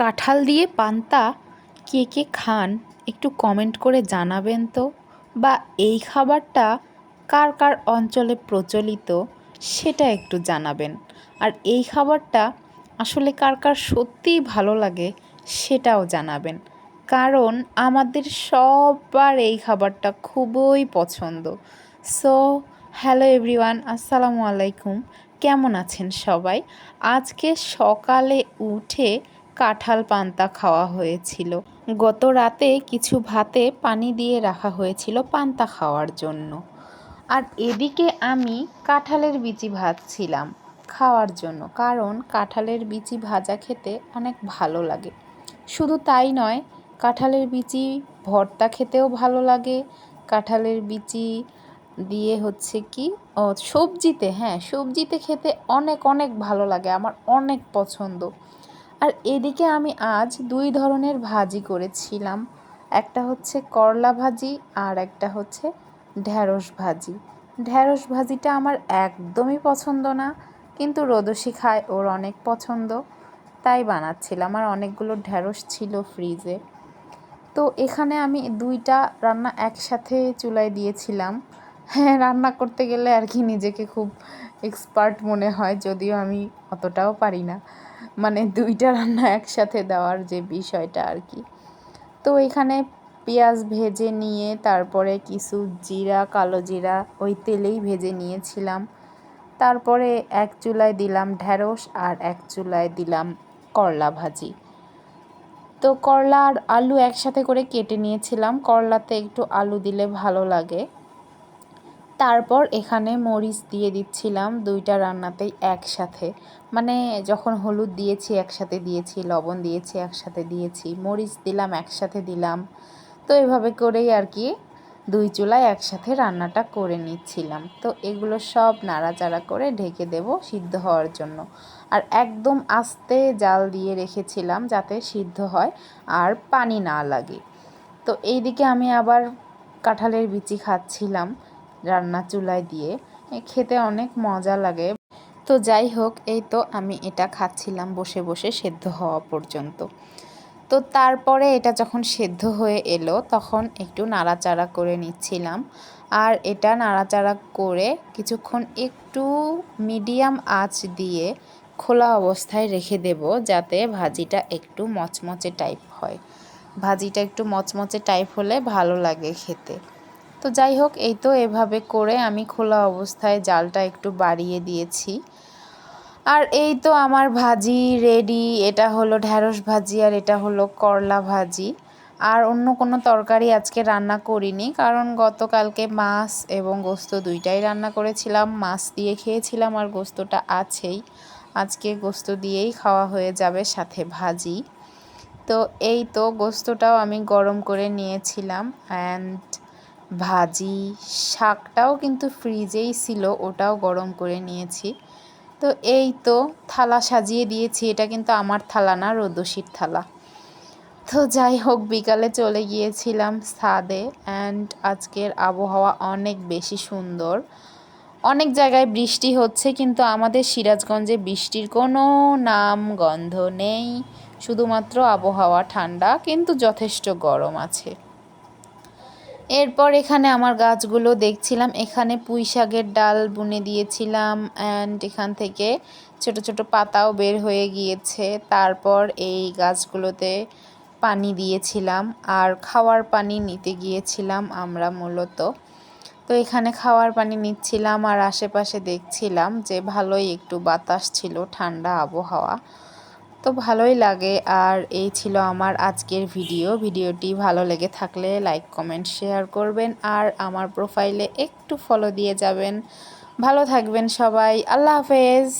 কাঁঠাল দিয়ে পান্তা কে কে খান একটু কমেন্ট করে জানাবেন তো। বা এই খাবারটা কার কার অঞ্চলে প্রচলিত সেটা একটু জানাবেন। আর এই খাবারটা আসলে কার কার সত্যিই ভালো লাগে সেটাও জানাবেন। কারণ আমাদের সবার এই খাবারটা খুবই পছন্দ। সো হ্যালো এভরিওয়ান আসসালামু আলাইকুম। কেমন আছেন সবাই? আজকে সকালে উঠে কাঁঠাল পান্তা খাওয়া হয়েছিল। গত রাতে কিছু ভাতে পানি দিয়ে রাখা হয়েছিল পান্তা খাওয়ার জন্য। আর এদিকে আমি কাঁঠালের বিচি ভাজছিলাম খাওয়ার জন্য, কারণ কাঁঠালের বিচি ভাজা খেতে অনেক ভালো লাগে। শুধু তাই নয়, কাঁঠালের বিচি ভর্তা খেতেও ভালো লাগে। কাঁঠালের বিচি দিয়ে হচ্ছে কি, ও সবজিতে হ্যাঁ সবজিতে খেতে অনেক অনেক ভালো লাগে, আমার অনেক পছন্দ। আর এদিকে আমি আজ দুই ধরনের ভাজি করেছিলাম। একটা হচ্ছে করলা ভাজি আর একটা হচ্ছে ঢ্যাঁড়স ভাজি। ঢ্যাঁড়স ভাজিটা আমার একদমই পছন্দ না, কিন্তু রোদসি খায়, ওর অনেক পছন্দ। তাই বানাচ্ছিলাম আর অনেকগুলো ঢ্যাঁড়স ছিল ফ্রিজে। তো এখানে আমি দুইটা রান্না একসাথে চুলায় দিয়েছিলাম। হ্যাঁ রান্না করতে গেলে আর কি নিজেকে খুব এক্সপার্ট মনে হয়, যদিও আমি অতটাও পারি না। মানে দুইটা রান্না একসাথে দেওয়ার যে বিষয়টা আর কি। তো এখানে পেঁয়াজ ভেজে নিয়ে তারপরে কিছু জিরা, কালো জিরা, ওই তেলেই ভেজে নিয়েছিলাম। তারপরে এক চুলায় দিলাম ঢ্যাঁড়স আর এক চুলায় দিলাম করলা ভাজি। তো করলা আর আলু একসাথে করে কেটে নিয়েছিলাম। করলাতে একটু আলু দিলে ভালো লাগে। তারপর এখানে মরিচ দিয়ে দিচ্ছিলাম দুইটা রান্নাতেই একসাথে। মানে যখন হলুদ দিয়েছি একসাথে দিয়েছি, লবণ দিয়েছি একসাথে দিয়েছি, মরিচ দিলাম একসাথে দিলাম। তো এভাবে করেই আর কি দুই চুলায় একসাথে রান্নাটা করে নিচ্ছিলাম। তো এগুলো সব নাড়াচাড়া করে ঢেকে দেব সিদ্ধ হওয়ার জন্য। আর একদম আস্তে জাল দিয়ে রেখেছিলাম যাতে সিদ্ধ হয় আর পানি না লাগে। তো এইদিকে আমি আবার কাঁঠালের বিচি খাচ্ছিলাম। রান্না চুলায় দিয়ে। খেতে অনেক মজা লাগে। তো যাই হোক, এই তো আমি এটা খাচ্ছিলাম বসে বসে সেদ্ধ হওয়া পর্যন্ত। তো তারপরে এটা যখন সেদ্ধ হয়ে এলো, তখন একটু নাড়াচাড়া করে নিচ্ছিলাম। আর এটা নাড়াচাড়া করে কিছুক্ষণ একটু মিডিয়াম আঁচ দিয়ে খোলা অবস্থায় রেখে দেব, যাতে ভাজিটা একটু মচমচে টাইপ হয়। ভাজিটা একটু মচমচে টাইপ হলে ভালো লাগে খেতে। তো যাই হোক, এই তো এভাবে করে আমি খোলা অবস্থায় জালটা একটু বাড়িয়ে দিয়েছি। আর এই তো আমার ভাজি রেডি এটা হলো ঢ্যাঁড়স ভাজি আর এটা হলো করলা ভাজি। আর অন্য কোনো তরকারি আজকে রান্না করিনি, কারণ গতকালকে মাছ এবং গোস্ত দুইটাই রান্না করেছিলাম। মাছ দিয়ে খেয়েছিলাম আর গোস্তটা আছেই। আজকে গোস্ত দিয়েই খাওয়া হয়ে যাবে সাথে ভাজি। তো এই তো গোস্তটাও আমি গরম করে নিয়েছিলাম অ্যান্ড ভাজি, শাকটাও কিন্তু ফ্রিজেই ছিল, ওটাও গরম করে নিয়েছি। তো এই তো থালা সাজিয়ে দিয়েছি, এটা কিন্তু আমার থালা না রোদসির থালা। তো যাই হোক, বিকালে চলে গিয়েছিলাম ছাদে অ্যান্ড আজকের আবহাওয়া অনেক বেশি সুন্দর। অনেক জায়গায় বৃষ্টি হচ্ছে, কিন্তু আমাদের সিরাজগঞ্জে বৃষ্টির কোনো নাম গন্ধ নেই। শুধুমাত্র আবহাওয়া ঠান্ডা, কিন্তু যথেষ্ট গরম আছে। এরপর এখানে আমার গাছগুলো দেখছিলাম। এখানে পুঁই শাকের ডাল বুনে দিয়েছিলাম অ্যান্ড এখান থেকে ছোট ছোট পাতাও বের হয়ে গিয়েছে। তারপর এই গাছগুলোতে পানি দিয়েছিলাম আর খাওয়ার পানি নিতে গিয়েছিলাম আমরা মূলত। তো এখানে খাওয়ার পানি নিচ্ছিলাম আর আশেপাশে দেখছিলাম যে ভালোই একটু বাতাস ছিল, ঠান্ডা আবহাওয়া। তো ভালোই লাগে। আর এই ছিল আমার আজকের ভিডিও ভিডিওটি ভালো লেগে থাকলে লাইক কমেন্ট শেয়ার করবেন। আর আমার প্রোফাইলে একটু ফলো দিয়ে যাবেন। ভালো থাকবেন সবাই। আল্লাহ হাফেজ।